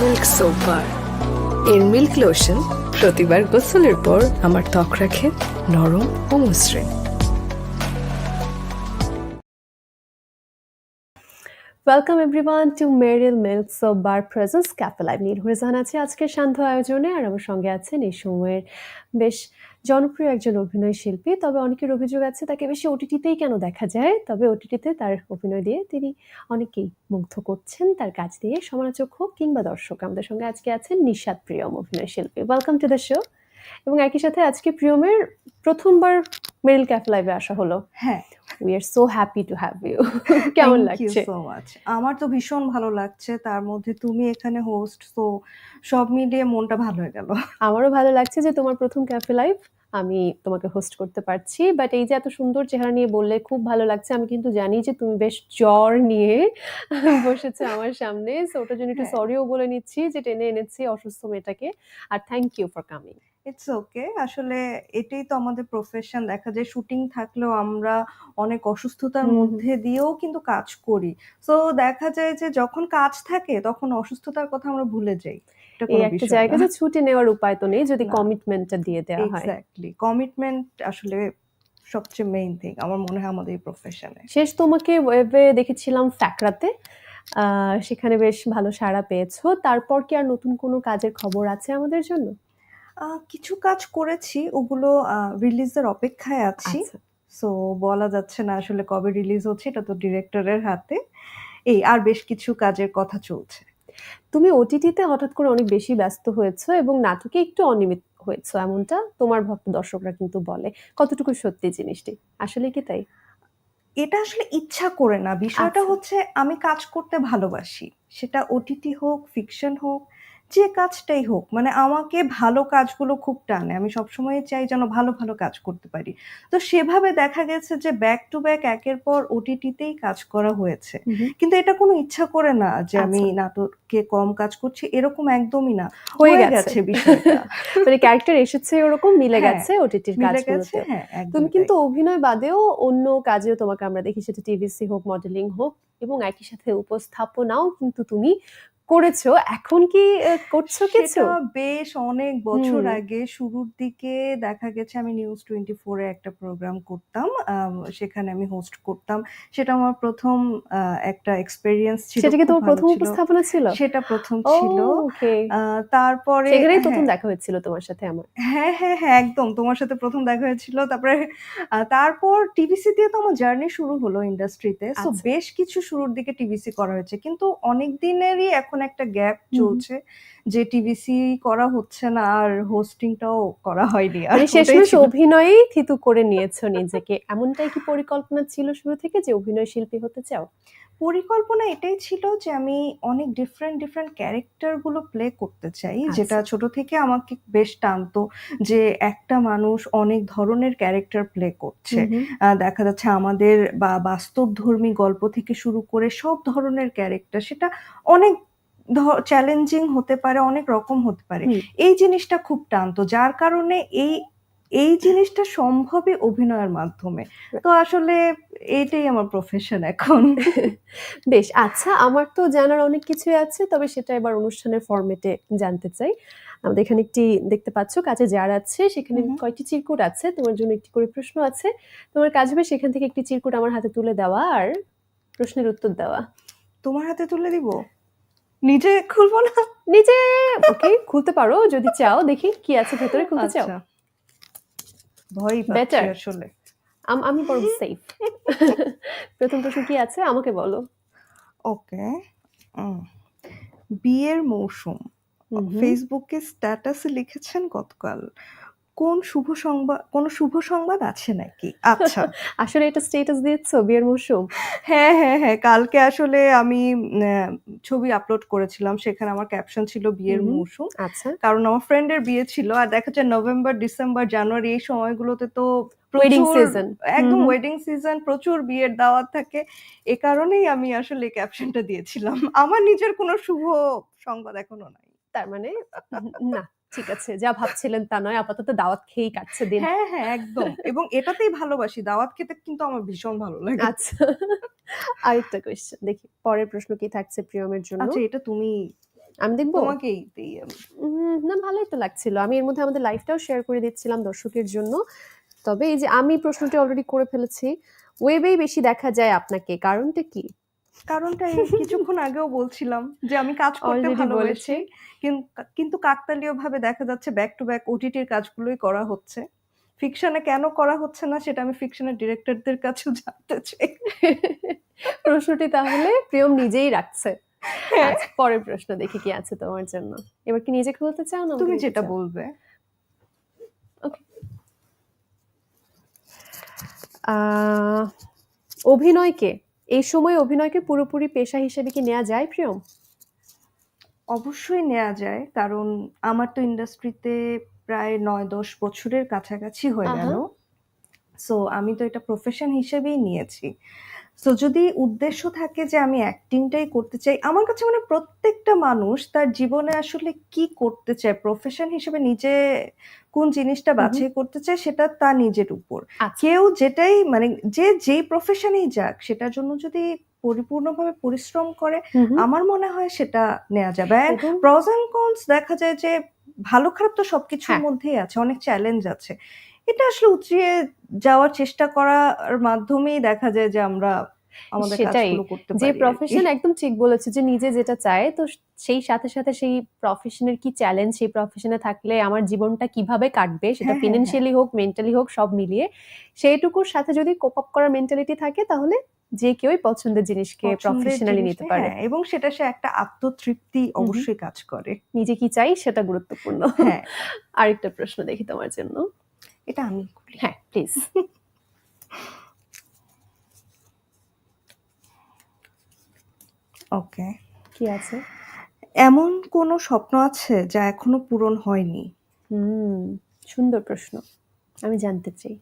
Milk soap বার এর milk lotion প্রতিবার গোসলের পর আমার ত্বক রাখে নরম ও মসৃণ। Welcome everyone to Meril milk soap bar presents cafe live Nilhure Jahan আছে আজকের শান্ত আয়োজনে আর আমার সঙ্গে আছেন এই সময়ের বেশ জনপ্রিয় একজন অভিনয় শিল্পী, তবে অনেকের অভিযোগ আছে তাকে বেশি ওটিটিতেই কেন দেখা যায়? তবে ওটিটিতে তার অভিনয় দিয়ে তিনি অনেকেই মুগ্ধ করছেন। তার কাজ দিয়ে সমালোচক হোক কিংবা দর্শক, আমাদের সঙ্গে আজকে আছেন নিশাদ প্রিয়ম, অভিনয় শিল্পী। ওয়েলকাম টু দ্য শো এবং একই সাথে আজকে প্রিয়মের প্রথমবার মেরিল ক্যাফ লাইভে আসা হলো। হ্যাঁ we are so happy to have you কেমন লাগছে? সো মাচ আমার তো ভীষণ ভালো লাগছে তার মধ্যে তুমি এখানে হোস্ট তো সব মিলিয়ে মনটা ভালো হয়ে গেল। আমারও ভালো লাগছে যে তোমার প্রথম ক্যাফে লাইভ আমি তোমাকে হোস্ট করতে পারছি বাট এই যে এত সুন্দর চেহারা নিয়ে বললে খুব ভালো লাগছে। আমি কিন্তু জানি যে তুমি বেশ জ্বর নিয়ে বসেছো আমার সামনে সো ওটার জন্য একটু হ্যাঁ। সরিও বলে নিচ্ছি যে টেনে এনেছি অসুস্থ মেয়েটাকে আর thank you for coming it's okay আসলে এটাই তো আমাদের প্রফেশন দেখা যায় শুটিং থাকলেও আমরা অনেক অসুস্থতার। মধ্যে দিয়েও কিন্তু কাজ করি। সো দেখা যায় যে যখন কাজ থাকে তখন অসুস্থতার কথা আমরা ভুলে যাই। এই একটা জায়গা যে ছুটি নেওয়ার উপায় তো নেই যদি। কমিটমেন্টটা দিয়ে দেওয়া হয়। এক্স্যাক্টলি কমিটমেন্ট আসলে সবচেয়ে মেইন থিং আমার মনে হয় আমাদের এই প্রফেশনে শেষ তোমাকে ওয়েবে দেখেছিলাম ফ্যাকরাতে। সেখানে বেশ ভালো সাড়া পেয়েছ। তারপর কি আর নতুন কোনো কাজের খবর আছে আমাদের জন্য? কিছু কাজ করেছি ওগুলো রিলিজের অপেক্ষায় আছি। আচ্ছা। সো বলা যাচ্ছে না আসলে কবে রিলিজ হচ্ছে এটা তো ডিরেক্টরের হাতে। এই আর বেশ কিছু কাজের কথা চলছে। তুমি ওটিটিতে হঠাৎ করে অনেক বেশি ব্যস্ত হয়েছো এবং নাটকে একটু অনিয়মিত হয়েছো এমনটা তোমার ভক্ত দর্শকরা কিন্তু বলে। কতটুকু সত্যি জিনিসটি? আসলে কি তাই? এটা আসলে ইচ্ছা করে না। বিষয়টা আচ্ছা। হচ্ছে আমি কাজ করতে ভালোবাসি। সেটা ওটিটি হোক ফিকশন হোক যে কাজটাই হোক মানে আমাকে ভালো কাজগুলো খুব টানে। আমি সবসময় চাই যেন ভালো ভালো কাজ করতে পারি। তো সেভাবে দেখা গেছে যে ব্যাক টু ব্যাক একের পর ওটিটিতেই কাজ করা হয়েছে। কিন্তু এটা কোনো ইচ্ছা করে না যে আমি আচ্ছা। নাটকে কম কাজ করছি এরকম একদমই না। হয়ে গেছে। বিষয়টা। মানে ক্যারেক্টার এসেছে ওরকম মিলে হ্যাঁ, গেছে ওটিটির কাজগুলোতে। হ্যাঁ তুমি কিন্তু অভিনয় বাদেও অন্য কাজেও তোমাকে আমরা দেখি সেটা টিভিসি হোক মডেলিং হোক এবং একই সাথে উপস্থাপনাও কিন্তু তুমি করেছ? এখন কি করছ কিছু? বেশ অনেক বছর আগে শুরুর দিকে দেখা গেছে আমি নিউজ টোয়েন্টি ফোরে একটা প্রোগ্রাম করতাম সেখানে আমি হোস্ট করতাম। সেটা আমার প্রথম একটা এক্সপেরিয়েন্স ছিল সেটা কি তোমার প্রথম উপস্থাপনা ছিল? সেটা প্রথম ছিল। তারপরে সেখানেই প্রথম হ্যাঁ, দেখা হয়েছিল তোমার সাথে আমার। হ্যাঁ হ্যাঁ হ্যাঁ একদম। তোমার সাথে প্রথম দেখা হয়েছিল। তারপরে তারপর টিভিসি দিয়ে তো আমার জার্নি শুরু হলো ইন্ডাস্ট্রিতে সো আচ্ছা। বেশ কিছু শুরুর দিকে টিভিসি করা হয়েছে। কিন্তু অনেক দিনেরই এখন একটা গ্যাপ চলছে যে টিভিসি করা হচ্ছে না আর হোস্টিংটাও করা হয়নি। আর মানে শেষমেশ। অভিনয়েই থিতু করে নিয়েছো নিজেকে। এমনটাই কি পরিকল্পনা ছিল শুরু থেকে যে অভিনয় শিল্পী হতে চাও? পরিকল্পনা এটাই ছিল যে আমি অনেক ডিফারেন্ট ডিফারেন্ট ক্যারেক্টারগুলো প্লে করতে চাই আচ্ছা। যেটা ছোট থেকে আমাকে বেশ টানতো যে একটা মানুষ অনেক ধরনের ক্যারেক্টার প্লে করছে। দেখা যাচ্ছে আমাদের বা বাস্তবধর্মী গল্প থেকে শুরু করে সব ধরনের ক্যারেক্টার সেটা অনেক চ্যালেঞ্জিং হতে পারে অনেক রকম হতে পারে। এই জিনিসটা খুব টানতো যার কারণে এই এই জিনিসটা সম্ভবই অভিনয়ের মাধ্যমে। তো আসলে এইটাই আমার প্রফেশন এখন। বেশ আচ্ছা আমার তো জানার অনেক কিছুই আছে তবে সেটা এবার অনুষ্ঠানের ফরম্যাটে জানতে চাই। আমাদের এখানে একটি দেখতে পাচ্ছ কাছে যার আছে সেখানে হুম। চিরকুট আছে তোমার জন্য একটি করে প্রশ্ন আছে। তোমার কাজ হবে সেখান থেকে একটি চিরকুট আমার হাতে তুলে দেওয়া আর প্রশ্নের উত্তর দেওয়া। তোমার হাতে তুলে দিব? নিজে খুলবো না? নিজে ওকে খুলতে পারো যদি চাও দেখি কি আছে ভেতরে খুলতে চাও। আচ্ছা। ভয় Better. আসলে। আম- বড় সেফ প্রথম প্রশ্ন কি আছে? আমাকে বলো। ওকে বিয়ের মৌসুম। ফেসবুকে স্ট্যাটাসে লিখেছেন গতকাল কোন শুভ সংবাদ কোন শুভ সংবাদ আছে নাকি? আচ্ছা। আসলে এটা স্টেটাস দিয়েছ বিয়ের মৌসুম। হ্যাঁ হ্যাঁ হ্যাঁ কালকে আসলে আমি ছবি আপলোড করেছিলাম সেখানে আমার ক্যাপশন ছিল বিয়ের। মৌসুম। আচ্ছা। কারণ আমার ফ্রেন্ডের বিয়ে ছিল আর দেখা যায় নভেম্বর ডিসেম্বর জানুয়ারি এই সময়গুলোতে তো ওয়েডিং সিজন একদম ওয়েডিং সিজন প্রচুর বিয়ের দাওয়াত থাকে। এ কারণেই আমি আসলে ক্যাপশনটা দিয়েছিলাম। আমার নিজের কোনো শুভ সংবাদ এখনও নাই। তার মানে না। ঠিক আছে যা ভাবছিলেন তা নয় আপাতত দাওয়াত খেয়েই কাটছে দিন। হ্যাঁ হ্যাঁ একদম। এবং এটাতেই ভালোবাসি দাওয়াত খেতে কিন্তু আমার ভীষণ ভালো লাগে। আচ্ছা আরেকটা কোয়েশ্চেন দেখি পরের প্রশ্ন কি থাকছে প্রিয়মের জন্য? আচ্ছা এটা তুমি আমি দেখব। তোমাকেই। না ভালোই তো লাগছিল। আমি এর মধ্যে আমাদের লাইফটাও শেয়ার করে দিচ্ছিলাম দর্শকের জন্য। তবে এই যে আমি প্রশ্নটি অলরেডি করে ফেলেছি ওয়েবেই বেশি দেখা যায় আপনাকে কারণটা কি? কারণটা এই কিছুক্ষণ আগেও বলছিলাম যে আমি কাজ করতে Already ভালোবাসি। কিন্তু কাকতালীয় ভাবে দেখা যাচ্ছে ব্যাক টু ব্যাক ওটিটির কাজগুলোই করা হচ্ছে। ফিকশনে কেন করা হচ্ছে না সেটা আমি ফিকশনের ডিরেক্টরদের কাছেও জানতে চাই। প্রশ্নটি তাহলে প্রিয়ম নিজেই রাখছে। হ্যাঁ। আচ্ছা, পরের প্রশ্ন দেখি কি আছে তোমার জন্য। এবার কি নিজে খুলতে চাও না তুমি যেটা বলবে। আহ, অভিনয়কে এই সময় অভিনয়কে পুরোপুরি পেশা হিসেবে কি নেওয়া যায় প্রিয়ম? অবশ্যই নেওয়া যায় কারণ আমার তো ইন্ডাস্ট্রিতে প্রায় নয় দশ বছরের কাছাকাছি হয়ে। গেল। সো আমি তো এটা প্রফেশন হিসেবেই নিয়েছি। সো যদি উদ্দেশ্য থাকে যে আমি অ্যাক্টিংটাই করতে চাই আমার কাছে মানে প্রত্যেকটা মানুষ তার জীবনে আসলে কি করতে চায় প্রফেশন হিসেবে নিজে কোন জিনিসটা। বাছাই করতে চায় সেটা তার নিজের উপর আচ্ছা কেউ যেটাই মানে যে যেই প্রফেশনেই যাক সেটার জন্য যদি পরিপূর্ণভাবে পরিশ্রম করে। আমার মনে হয় সেটা নেওয়া যাবে প্রজ অ্যান্ড কনস দেখা যায় যে ভালো খারাপ তো সবকিছুর হ্যাঁ। মধ্যেই আছে অনেক চ্যালেঞ্জ আছে এটা আসলে উতরিয়ে যাওয়ার চেষ্টা করার মাধ্যমেই দেখা যায় যে আমরা আমাদের কাজগুলো করতে যে পারি প্রফেশন একদম ঠিক বলেছে যে নিজে যেটা চায় তো সেই সাথে সাথে সেই প্রফেশনের কি চ্যালেঞ্জ সেই প্রফেশনে থাকলে আমার জীবনটা কীভাবে কাটবে সেটা হ্যাঁ, হ্যাঁ, ফিনান্সিয়ালি হোক মেন্টালি হোক সব মিলিয়ে সেইটুকুর সাথে যদি কোপ আপ করার মেন্টালিটি থাকে তাহলে যে কেউই পছন্দের জিনিসকে প্রফেশনালি নিতে পারে। হ্যাঁ, এবং সেটা সে একটা আত্মতৃপ্তি অবশ্যই কাজ করে। নিজে কি চাই সেটা গুরুত্বপূর্ণ। হ্যাঁ। আরেকটা প্রশ্ন দেখি তোমার জন্য। এটা আমি হ্যাঁ প্লিজ ওকে কি আছে? এমন কোনো স্বপ্ন আছে যা এখনও পূরণ হয়নি? হুম সুন্দর প্রশ্ন। আমি জানতে চাই।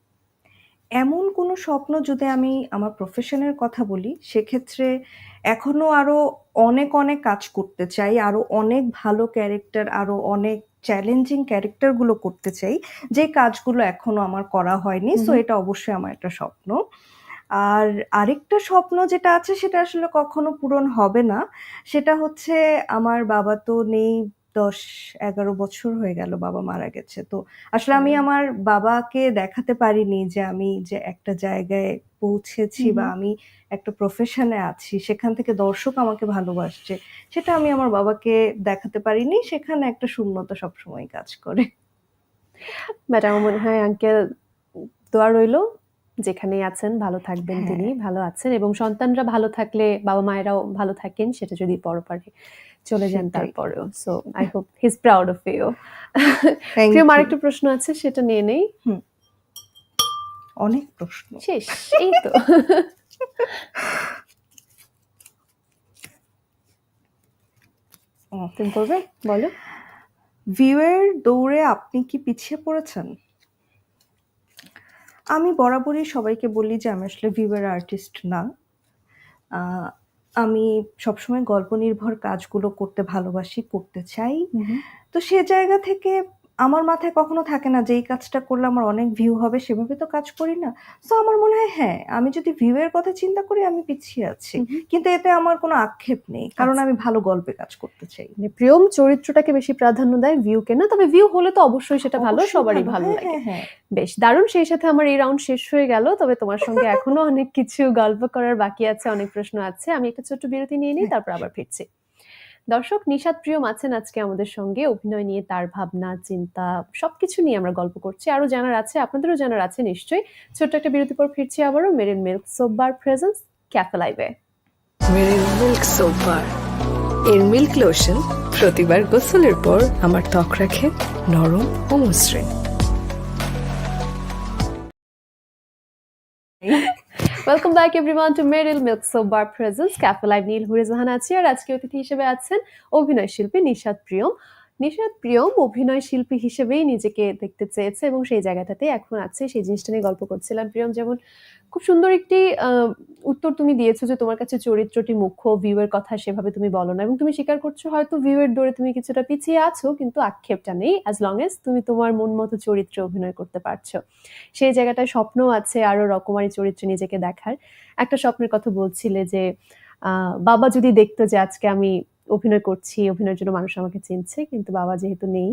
এমন কোনো স্বপ্ন যদি আমি আমার প্রফেশনের কথা বলি সেক্ষেত্রে এখনও আরও অনেক অনেক কাজ করতে চাই আরও অনেক ভালো ক্যারেক্টার আরও অনেক চ্যালেঞ্জিং ক্যারেক্টারগুলো করতে চাই যে কাজগুলো এখনও আমার করা হয়নি সো এটা অবশ্যই আমার একটা স্বপ্ন। আর আরেকটা স্বপ্ন যেটা আছে সেটা আসলে কখনো পূরণ হবে না সেটা হচ্ছে আমার বাবা তো নেই দশ এগারো বছর হয়ে গেল বাবা মারা গেছে। তো আসলে আমি আমার বাবাকে দেখাতে পারিনি যে আমি যে একটা জায়গায় পৌঁছেছি বা আমি একটা প্রফেশনে আছি সেখান থেকে দর্শক আমাকে ভালোবাসছে সেটা আমি আমার বাবাকে দেখাতে পারিনি সেখানে একটা শূন্যতা সবসময় কাজ করে। ম্যাডাম আমার মনে হয় আঙ্কেল দোয়া রইল যেখানেই আছেন ভালো থাকবেন হ্যাঁ। তিনি ভালো আছেন এবং সন্তানরা ভালো থাকলে বাবা মায়েরাও ভালো থাকেন সেটা যদি পরপারে চলে যান সেটাই। তারপরেও। So I hope he's proud of you Priyam you. আরেকটা প্রশ্ন আছে সেটা নিয়ে নেই। অনেক প্রশ্ন। শেষ এই তো। ও, তুমি করবে? বলো। ভিউয়ের দৌড়ে আপনি কি পিছিয়ে পড়েছেন? আমি বরাবরই সবাইকে বলি যে আমি আসলে ভিভার আর্টিস্ট না। আমি সবসময় গল্প নির্ভর কাজগুলো করতে ভালোবাসি করতে চাই। তো সে জায়গা থেকে আমার মাথায় কখনো থাকে না যে এই কাজটা করলে আমার অনেক ভিউ হবে সেভাবে তো কাজ করি না। তো আমার মনে হয় হ্যাঁ আমি যদি ভিউয়ের কথা চিন্তা করি আমি পিছিয়ে আছি। কিন্তু এতে আমার কোনো আক্ষেপ নেই কারণ আচ্ছা। আমি ভালো গল্পে কাজ করতে চাই। মানে প্রিয়ম চরিত্রটাকে বেশি প্রাধান্য দেয় ভিউকে না তবে ভিউ হলে তো অবশ্যই সেটা ভালো সবারই ভালো। হ্যাঁ, লাগে। হ্যাঁ, হ্যাঁ। বেশ দারুণ সেই সাথে আমার এই রাউন্ড শেষ হয়ে গেল তবে তোমার সঙ্গে এখনও অনেক কিছু গল্প করার বাকি আছে অনেক প্রশ্ন আছে। আমি একটা ছোট্ট বিরতি নিয়ে নিই তারপর আবার ফিরছি। দর্শক নিশাদ প্রিয়ম আছেন আজকে আমাদের সঙ্গে। অভিনয় নিয়ে তার ভাবনা, চিন্তা, সবকিছু নিয়ে আমরা গল্প করছি। আরও জানার আছে, আপনাদেরও জানার আছে নিশ্চয়ই। ছোট্ট একটা বিরতি পর ফিরছি আবারও। Meril milk soap bar presents cafe লাইভে মেরিল মিল্ক সোপ বার এর মিল্ক লোশন প্রতিবার গোসলের পর আমার ত্বক রাখে নরম ও মসৃণ। Welcome back everyone to Meril milk soap bar presents cafe live Nil Hure Jahan আছি, আর আজকে অতিথি হিসেবে আছেন অভিনয় শিল্পী নিশাদ প্রিয়ম। নিশাদ প্রিয়ম অভিনয় শিল্পী হিসেবেই নিজেকে দেখতে চেয়েছে এবং সেই জায়গাটাতে এখন আছে, সেই জিনিসটা নিয়ে গল্প করছিলাম। প্রিয়ম, যেমন খুব সুন্দর একটি উত্তর তুমি দিয়েছ যে তোমার কাছে চরিত্রটি মুখ্য ভিউয়ের কথা সেভাবে তুমি বলো না এবং তুমি স্বীকার করছ হয়তো ভিউয়ের দৌড়ে তুমি কিছুটা পিছিয়ে আছো, কিন্তু আক্ষেপটা নেই অ্যাজ লং এজ তুমি তোমার মন মতো চরিত্রে অভিনয় করতে পারছ। সেই জায়গাটায় স্বপ্ন আছে আরও রকমারি চরিত্রে নিজেকে দেখার। একটা স্বপ্নের কথা বলছিলে যে বাবা যদি দেখতো যে আজকে আমি অভিনয় করছি অভিনয়ের জন্য মানুষ আমাকে চিনছে কিন্তু বাবা যেহেতু নেই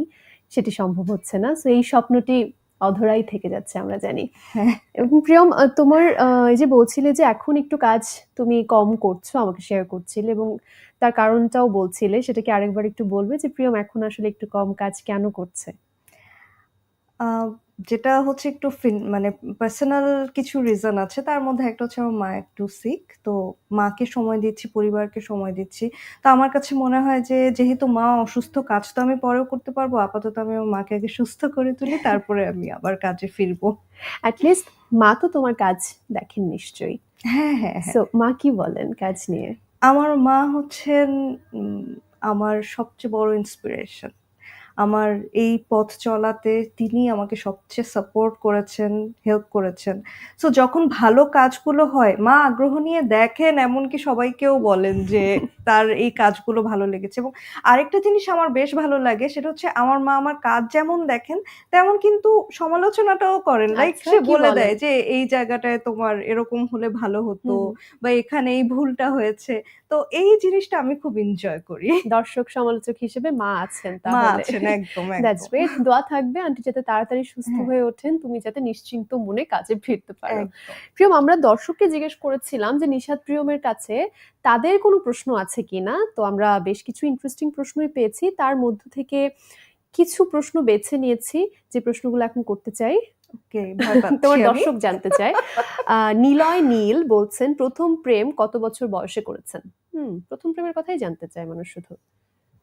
সেটি সম্ভব হচ্ছে না। তো এই স্বপ্নটি অধরাই থেকে যাচ্ছে আমরা জানি। হ্যাঁ। এবং প্রিয়ম তোমার এই যে বলছিলে যে এখন একটু কাজ তুমি কম করছ আমাকে শেয়ার করছিলে এবং তার কারণটাও বলছিলে সেটাকে আরেকবার একটু বলবে যে প্রিয়ম এখন আসলে একটু কম কাজ কেন করছে? যেটা হচ্ছে একটু মানে পার্সোনাল কিছু রিজন আছে তার মধ্যে একটা হচ্ছে আমার মা একটু সিক তো মাকে সময় দিচ্ছি পরিবারকে সময় দিচ্ছি। তো আমার কাছে মনে হয় যে যেহেতু মা অসুস্থ কাজ তো আমি পরেও করতে পারব আপাতত আমি আমার মাকে আগে সুস্থ করে তুলি তারপরে আমি আবার কাজে ফিরবো। অ্যাটলিস্ট মা তো তোমার কাজ দেখেন নিশ্চয়ই। হ্যাঁ হ্যাঁ হ্যাঁ। সো মা কি বলেন কাজ নিয়ে? আমার মা হচ্ছেন আমার সবচেয়ে বড় ইন্সপিরেশন আমার এই পথ চলাতে তিনি আমাকে সবচেয়ে সাপোর্ট করেছেন হেল্প করেছেন। সো যখন ভালো কাজগুলো হয় মা আগ্রহ নিয়ে দেখেন এমনকি সবাইকেও বলেন যে তার এই কাজগুলো ভালো লেগেছে। এবং আরেকটা জিনিস আমার বেশ ভালো লাগে সেটা হচ্ছে আমার মা আমার কাজ যেমন দেখেন তেমন কিন্তু সমালোচনাটাও করেন। লাইক আচ্ছা, সে বলে দেয় যে এই জায়গাটায় তোমার এরকম হলে ভালো হতো বা এখানে এই ভুলটা হয়েছে। তো এই জিনিসটা আমি খুব এনজয় করি। দর্শক সমালোচক হিসেবে মা আছেন মা তাহলে। আছেন একদম দ্যাটস গ্রেট দোয়া থাকবে আন্টি যাতে তাড়াতাড়ি সুস্থ হ্যাঁ। হয়ে ওঠেন তুমি যাতে নিশ্চিন্ত মনে কাজে ফিরতে পারো। প্রিয়ম আমরা দর্শককে জিজ্ঞেস করেছিলাম যে নিশাদ প্রিয়মের কাছে তাদের কোনো প্রশ্ন আছে কিনা? তো আমরা বেশ কিছু ইন্টারেস্টিং প্রশ্নই পেয়েছি। তার মধ্য থেকে কিছু প্রশ্ন বেছে নিয়েছি যে প্রশ্নগুলো এখন করতে চাই। ওকে তোমার দর্শক জানতে চায়। নিলয় নীল বলছেন প্রথম প্রেম কত বছর বয়সে করেছেন? হুম প্রথম প্রেমের কথাই জানতে চায় মানুষ শুধু।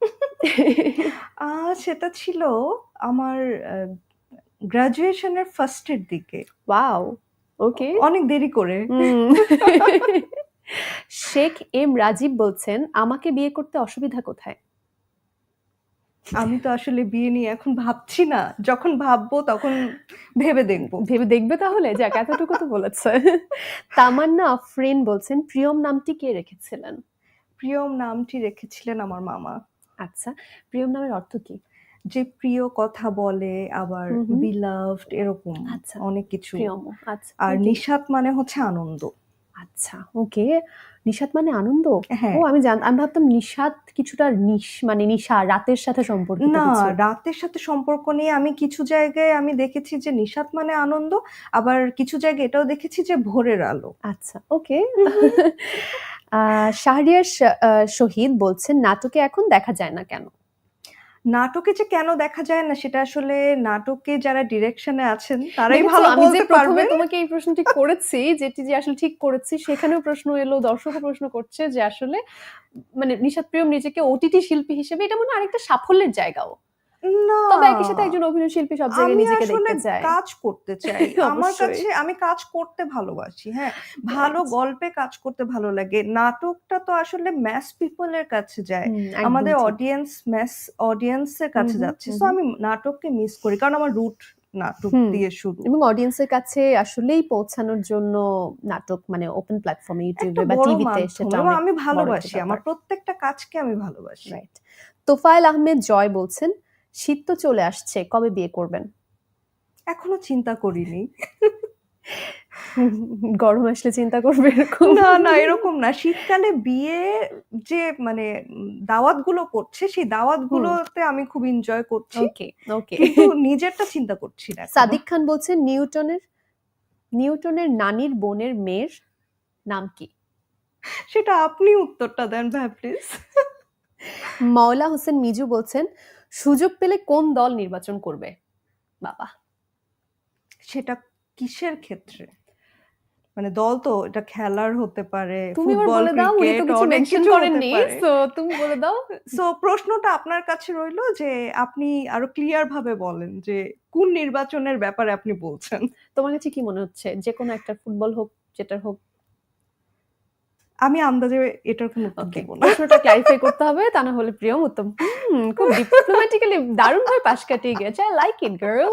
সেটা ছিল আমার গ্রাজুয়েশনের ফার্স্টের দিকে। ওয়াও ওকে অনেক দেরি করে। শেখ এম রাজীব বলছেন আমাকে বিয়ে করতে অসুবিধা কোথায়? আমি তো আসলে বিয়ে নিয়ে এখন ভাবছি না। যখন ভাববো তখন ভেবে দেখব। ভেবে দেখবে তাহলে? যাক এতটুকু তো বলেছে। তামান্না আফরিন বলছেন প্রিয়ম নামটি কে রেখেছিলেন? প্রিয়ম নামটি রেখেছিলেন আমার মামা। আচ্ছা প্রিয়ম নামের অর্থ কি? যে প্রিয় কথা বলে আবার। বিলাভড এরকম আচ্ছা। অনেক কিছু। প্রিয়ম আচ্ছা আর. নিশাত মানে হচ্ছে আনন্দ। আচ্ছা ওকে। নিশাত মানে আনন্দ? হ্যাঁ। ও আমি জান আমি ভাবতাম নিশাত কিছুটা নিশ মানে নিশা রাতের সাথে সম্পর্কিত না কিছু। রাতের সাথে সম্পর্ক নিয়ে আমি কিছু জায়গায় আমি দেখেছি যে নিশাত মানে আনন্দ আবার কিছু জায়গায় এটাও দেখেছি যে ভোরের আলো। আচ্ছা ওকে। শাহরিয়ার শ- আহ, শহীদ বলছেন নাটকে এখন দেখা যায় না কেন? নাটকে যে কেন দেখা যায় না সেটা আসলে নাটকে যারা ডিরেকশনে আছেন তারাই ভালো আমি যে বলতে প্রথমে তোমাকে এই প্রশ্নটি করেছি যেটি যে আসলে ঠিক করেছি সেখানেও প্রশ্ন এলো দর্শকও প্রশ্ন করছে যে আসলে মানে নিশাদ প্রিয়ম নিজেকে ওটিটি শিল্পী হিসেবে এটা মনে হয় আরেকটা সাফল্যের জায়গাও। না। তবে একই সাথে একজন অভিনয় শিল্পী সব জায়গায় নিজেকে দেখতে চায় কাজ করতে চাই। আমার কাছে আমি কাজ করতে ভালোবাসি হ্যাঁ। ভালো গল্পে কাজ করতে ভালো লাগে। নাটকটা তো আসলে ম্যাস পিপলের কাছে যায়। আমাদের। অডিয়েন্স ম্যাস অডিয়েন্সের কাছে যাচ্ছে। সো আমি নাটককে মিস করি। কারণ আমার রুট নাটক দিয়ে শুরু। এবং অডিয়েন্সের কাছে আসলেই পৌঁছানোর জন্য নাটক মানে ওপেন প্ল্যাটফর্মে ইউটিউবে বা টিভিতে সেটা আমি ভালোবাসি। আমার প্রত্যেকটা কাজকে আমি ভালোবাসি। রাইট তোফায়েল আহমেদ জয় বলছেন। শীত তো চলে আসছে কবে বিয়ে করবেন? এখনও চিন্তা করিনি। গরম আসলে চিন্তা করবে এরকম? না না এরকম না। শীতকালে বিয়ে যে মানে দাওয়াতগুলো করছে সেই দাওয়াতগুলোতে আমি খুব এনজয় করছি। ওকে ওকে কিন্তু নিজেরটা চিন্তা করছি না সাদিক খান বলছেন নিউটনের নিউটনের নানির বোনের মেয়ের নাম কি? সেটা আপনি উত্তরটা দেন ভাই প্লিজ মাওলা হোসেন মিজু বলছেন সুযোগ পেলে কোন দল নির্বাচন করবে? বাবা। সেটা কিসের ক্ষেত্রে? মানে দল তো এটা খেলার হতে পারে তুমি বলে দাও উনি তো কিছু মেনশন করেননি সো তুমি বলে দাও। সো প্রশ্নটা আপনার কাছে রইল যে আপনি আরও ক্লিয়ার ভাবে বলেন যে কোন নির্বাচনের ব্যাপারে আপনি বলছেন। তোমার কাছে কি মনে হচ্ছে? যে কোনো একটা ফুটবল হোক যেটার হোক আমি আন্দাজে এটার কোনো উত্তর দিব না। প্রশ্নটা ক্লারিফাই করতে হবে তা না হলে প্রিয়ম উত্তম। খুব ডিপ্লোম্যাটিক্যালি দারুণ ভাবে পাশ কাটিয়ে গেছে I like it girl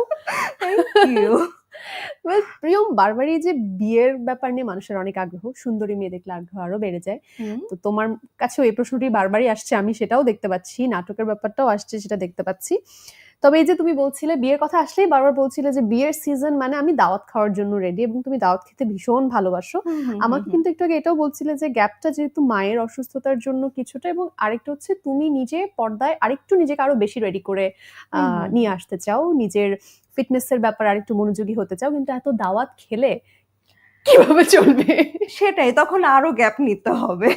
thank you well Priyam বারবারই যে বিয়ের ব্যাপার নিয়ে মানুষের অনেক আগ্রহ সুন্দরী মেয়ে দেখলে আগ্রহ আরও বেড়ে যায়। তো তোমার কাছেও এই প্রশ্নটি বারবারই আসছে আমি সেটাও দেখতে পাচ্ছি নাটকের ব্যাপারটাও আসছে সেটা দেখতে পাচ্ছি। তবে এই যে তুমি বলছিলে বিয়ের কথা আসলেই বারবার বলছিলে যে বিয়ের সিজন মানে আমি দাওয়াত খাওয়ার জন্য রেডি এবং তুমি দাওয়াত খেতে ভীষণ ভালোবাসো। আমাকে কিন্তু একটু আগে এটাও বলছিলে যে গ্যাপটা যেহেতু মায়ের অসুস্থতার জন্য কিছুটা এবং আরেকটা হচ্ছে তুমি নিজে পর্দায় আরেকটু নিজেকে আরও বেশি রেডি করে নিয়ে আসতে চাও। নিজের ফিটনেসের ব্যাপারে আরেকটু মনোযোগী হতে চাও। কিন্তু এত দাওয়াত খেলে কীভাবে চলবে? সেটাই তখন আরও গ্যাপ নিতে হবে।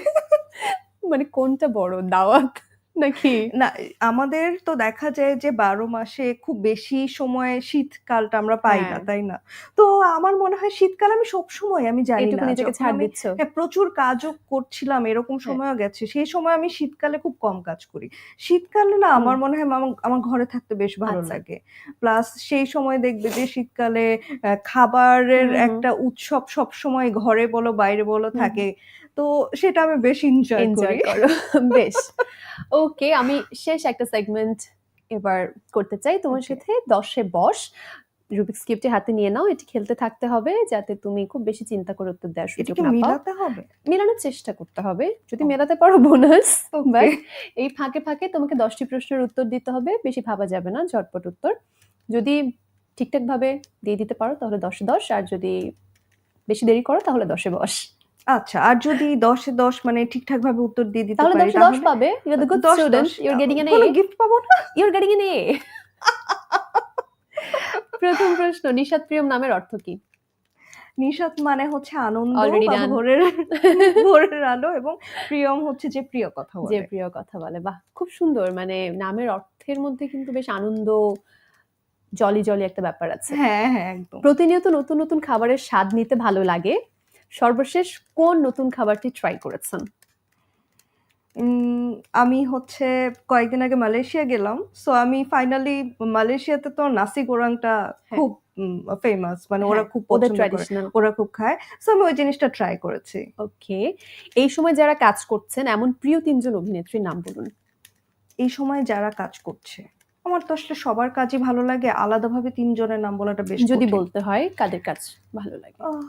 মানে কোনটা বড় দাওয়াত? নাকি না আমাদের তো দেখা যায় যে বারো মাসে খুব বেশি সময় শীতকালটা আমরা পাই না হ্যাঁ। তাই না তো আমার মনে হয় শীতকাল আমি সব সময় আমি জানি এইটুকু না নিজেকে যখন ছাড় আমি দিচ্ছ হ্যাঁ প্রচুর কাজও করছিলাম এরকম হ্যাঁ। সময়ও গেছে সেই সময় আমি শীতকালে খুব কম কাজ করি শীতকালে না হুম। আমার মনে হয় আমার আমার ঘরে থাকতে বেশ ভালো আচ্ছা। লাগে প্লাস সেই সময় দেখবে যে শীতকালে খাবারের হুম হুম। একটা উৎসব সব সময় ঘরে বলো বাইরে বলো হুম হুম। থাকে তো সেটা আমি বেশ এনজয় করি। বেশ। ওকে আমি শেষ একটা সেগমেন্ট এবার করতে চাই তোমার সাথে। দশে বস। রুবিক্স কিউবটি হাতে নিয়ে নাও। এটি খেলতে থাকতে হবে যাতে তুমি খুব বেশি চিন্তা করে উত্তর দেওয়ার সুযোগ না মিলাতে হবে? মেলানোর চেষ্টা করতে হবে। যদি মেলাতে পারো বোনাস. বাট এই ফাঁকে ফাঁকে তোমাকে দশটি প্রশ্নের উত্তর দিতে হবে। বেশি ভাবা যাবে না ঝটপট উত্তর। যদি ঠিকঠাক ভাবে দিয়ে দিতে পারো তাহলে দশে দশ। আর যদি বেশি দেরি করো তাহলে দশে বস। আচ্ছা আর যদি দশে দশ মানে ঠিকঠাক ভাবে উত্তর দিয়ে দিতে তাহলে পারি দশে দশ পাবে। ইউর দ্য গুড স্টুডেন্ট দশ। ইউর গেটিং এন কোনো এ গিফট পাবো না? ইউর গেটিং এন এ প্রথম প্রশ্ন নিশাদ প্রিয়ম নামের অর্থ কি? নিশাত মানে হচ্ছে আনন্দ বা ভোরের ভোরের আলো এবং প্রিয়ম হচ্ছে যে প্রিয় কথা যে প্রিয় কথা বলে। বাহ খুব সুন্দর। মানে নামের অর্থের মধ্যে কিন্তু বেশ আনন্দ জলি জলি একটা ব্যাপার আছে। হ্যাঁ হ্যাঁ একদম। প্রতিনিয়ত নতুন নতুন খাবারের স্বাদ নিতে ভালো লাগে। সর্বশেষ কোন নতুন খাবারটি ট্রাই করেছেন? আমি হচ্ছে কয়েকদিন আগে মালয়েশিয়া গেলাম সো আমি ফাইনালি মালয়েশিয়াতে তো নাসি গোরাংটা হ্যাঁ। খুব ফেমাস মানে ওরা হ্যাঁ, খুব ওদের পছন্দ করে ট্র্যাডিশনাল ওরা খুব খায় সো আমি ওই জিনিসটা ট্রাই করেছি। ওকে এই সময় যারা কাজ করছেন এমন প্রিয় তিনজন অভিনেত্রীর নাম বলুন। এই সময় যারা কাজ করছে আমার তো আসলে সবার কাজই ভালো লাগে। আলাদাভাবে তিনজনের নাম বলাটা বেশ যদি কঠিন। বলতে হয় কাদের কাজ ভালো লাগে? আহ,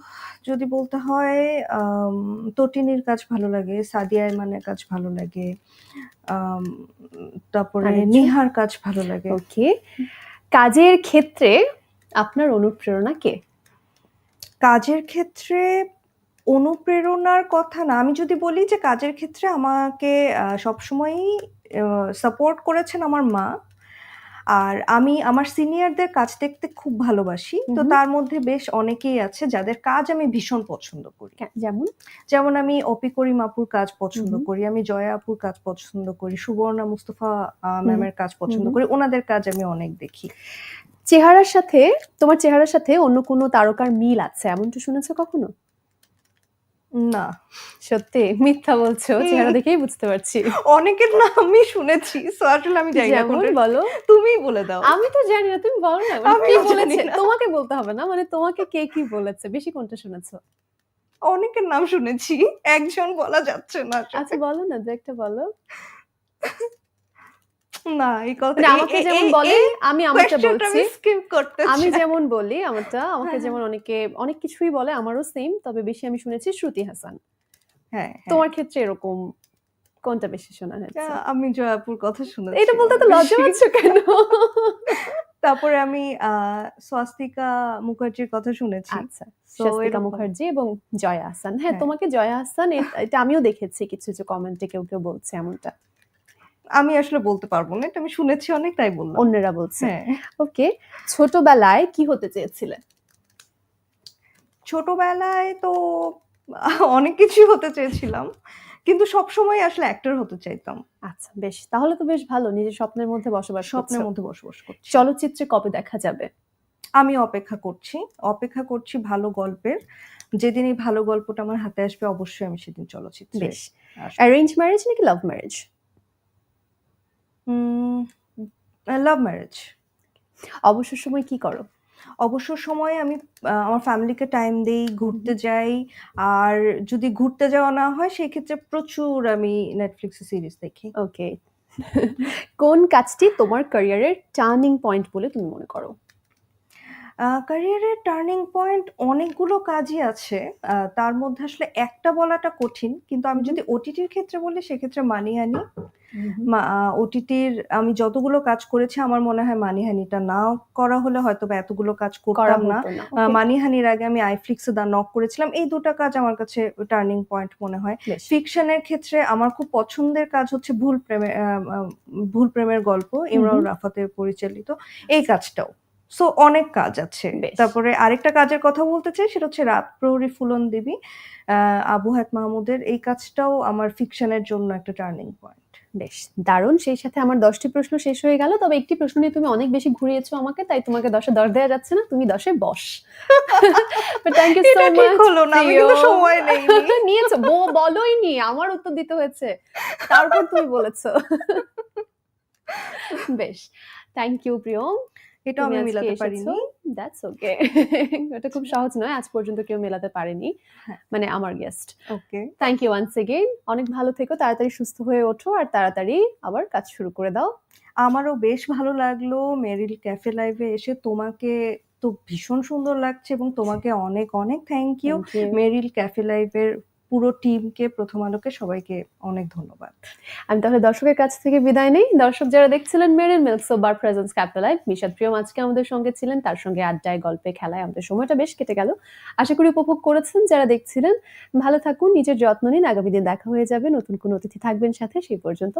যদি বলতে হয় আম, তটিনীর কাজ ভালো লাগে সাদিয়া ইমানের কাজ ভালো লাগে আম, তারপরে আরেকজন? নিহার কাজ ভালো লাগে। ওকে। কাজের ক্ষেত্রে আপনার অনুপ্রেরণা কে? কাজের ক্ষেত্রে অনুপ্রেরণার কথা না আমি যদি বলি যে কাজের ক্ষেত্রে আমাকে আহ, সবসময়ই সাপোর্ট করেছেন আমার মা। আর আমি আমার সিনিয়রদের কাজ দেখতে খুব ভালোবাসি। তো তার মধ্যে বেশ অনেকেই আছে যাদের কাজ আমি ভীষণ পছন্দ করি। যেমন? যেমন আমি অপি করিম আপুর কাজ পছন্দ করি আমি জয়া আপুর কাজ পছন্দ করি সুবর্ণা মুস্তফা ম্যামের কাজ পছন্দ করি ওনাদের কাজ আমি অনেক দেখি। চেহারার সাথে তোমার চেহারার সাথে অন্য কোনো তারকার মিল আছে? এমনটা শুনেছো কখনো? না সত্যি মিথ্যা বলছো চেহারা দেখেই বুঝতে পারছি। অনেকের নামই শুনেছি সো আসলে আমি জানি না কোনটা- বলো। তুমিই বলে দাও। আমি তো জানি না তুমি বলো না আমি আমিও কি বলেছে? তোমাকে বলতে হবে না মানে তোমাকে কে কি বলেছে? বেশি কোনটা শুনেছো? অনেকের নাম শুনেছি একজন বলা যাচ্ছে না। আচ্ছা বলো না দু একটা বলো। না এই কথা আমাকে যেমন বলে আমি আমারটা বলছি। আমি করতে আমি যেমন বলি আমারটা আমাকে হ্যাঁ, যেমন অনেকে অনেক কিছুই বলে আমারও সেম তবে বেশি আমি শুনেছি শ্রুতি হাসান। হ্যাঁ হ্যাঁ। তোমার ক্ষেত্রে এরকম কোনটা বেশি শোনা হয়েছে? আমি জয়াপুর কথা শুনেছি। এটা বলতে তো লজ্জা। পাচ্ছ কেন? তারপরে আমি আহ, স্বাস্তিকা মুখার্জির কথা শুনেছি। আচ্ছা স্বস্তিকা। মুখার্জি এবং জয়া হাসান। হ্যাঁ হ্যাঁ। তোমাকে জয়া হাসান এটা আমিও দেখেছি কিছু কিছু কমেন্টে কেউ কেউ বলছে এমনটা। আমি আসলে বলতে পারব না এটা আমি শুনেছি অনেক তাই বললাম। অন্যরা বলছে। হ্যাঁ। ওকে ছোটবেলায় কি হতে চেয়েছিলে ছোটবেলায় তো অনেক কিছু হতে চেয়েছিলাম কিন্তু সব সময় আসলে অ্যাক্টর হতে চাইতাম। আচ্ছা বেশ। তাহলে তো বেশ ভালো নিজের স্বপ্নের মধ্যে বসবাস স্বপ্নের স্বপ্নের মধ্যে বসবাস করছি। চলচ্চিত্রে কবে দেখা যাবে? আমি অপেক্ষা করছি অপেক্ষা করছি ভালো গল্পের। যেদিন এই ভালো গল্পটা আমার হাতে আসবে অবশ্যই আমি সেদিন চলচ্চিত্রে বেশ। অ্যারেঞ্জ ম্যারেজ নাকি লাভ ম্যারেজ লাভ ম্যারেজ অবসর সময় কি করো? অবসর সময়ে আমি আমার ফ্যামিলিকে টাইম দেই ঘুরতে যাই। আর যদি ঘুরতে যাওয়া না হয় সেই ক্ষেত্রে প্রচুর আমি নেটফ্লিক্স সিরিজ দেখি। ওকে কোন কাজটি তোমার ক্যারিয়ারের টার্নিং পয়েন্ট বলে তুমি মনে করো? ক্যারিয়ারের টার্নিং পয়েন্ট অনেকগুলো কাজই আছে। তার মধ্যে আসলে একটা বলাটা কঠিন কিন্তু আমি যদি ওটিটির ক্ষেত্রে বলি সেক্ষেত্রে মানিহানি। ওটিটির আমি যতগুলো কাজ করেছি আমার মনে হয় মানিহানিটা না করা হলে হয়তো বা এতগুলো কাজ করতাম না। মানিহানির আগে আমি আইফ্লিক্সে দা নক করেছিলাম। এই দুটো কাজ আমার কাছে টার্নিং পয়েন্ট মনে হয়। ফিকশনের ক্ষেত্রে আমার খুব পছন্দের কাজ হচ্ছে ভুল প্রেমের ভুল প্রেমের গল্প ইমরান রাফাতের পরিচালিত। এই কাজটাও। সো অনেক কাজ আছে। তারপরে আরেকটা কাজের কথা বলতে চাই সেটা হচ্ছে রাত প্রহরী ফুলন দেবী আবু হায়াত মাহমুদের এই কাজটাও আমার ফিকশনের জন্য একটা টার্নিং পয়েন্ট। বেশ দারুণ। সেই সাথে আমার দশটি প্রশ্ন শেষ হয়ে গেল তবে একটি প্রশ্ন নিয়ে তুমি অনেক বেশি ঘুরিয়েছো আমাকে তাই তোমাকে দশে দশ দেওয়া যাচ্ছে না তুমি দশে boss. Thank you so much হলো না আমি কিন্তু সময় নেইনি। নিয়েছো বো বলোই নি আমার উত্তর দিতে হয়েছে। তারপর তুমি বলেছ। বেশ থ্যাংক ইউ প্রিয়ম। এটা আমি মিলাতে পারিনি। দ্যাটস ওকে এটা খুব সহজ নয় আজ পর্যন্ত কেউ মেলাতে পারেনি হ্যাঁ। মানে আমার guest okay thank you once again অনেক ভালো থেকো তাড়াতাড়ি সুস্থ হয়ে ওঠো আর তাড়াতাড়ি আবার কাজ শুরু করে দাও। আমারও বেশ ভালো লাগল মেরিল ক্যাফে লাইভে এসে। তোমাকে তো ভীষণ সুন্দর লাগছে এবং তোমাকে অনেক অনেক থ্যাংক ইউ মেরিল ক্যাফে লাইভের পুরো টিমকে প্রথম আলোকে সবাইকে অনেক ধন্যবাদ। আমি তাহলে দর্শকের কাছ থেকে বিদায় নেই। দর্শক যারা দেখছিলেন Meril milks bar presence capital live Mishad Priyam আজকে আমাদের সঙ্গে ছিলেন, তার সঙ্গে আড্ডায়, গল্পে, খেলায় আমাদের সময়টা বেশ কেটে গেল। আশা করি উপভোগ করেছেন যারা দেখছিলেন। ভালো থাকুন, নিজের যত্ন নিন, আগামী দিন দেখা হয়ে যাবে। নতুন কোন অতিথি থাকবেন সাথে, সেই পর্যন্ত।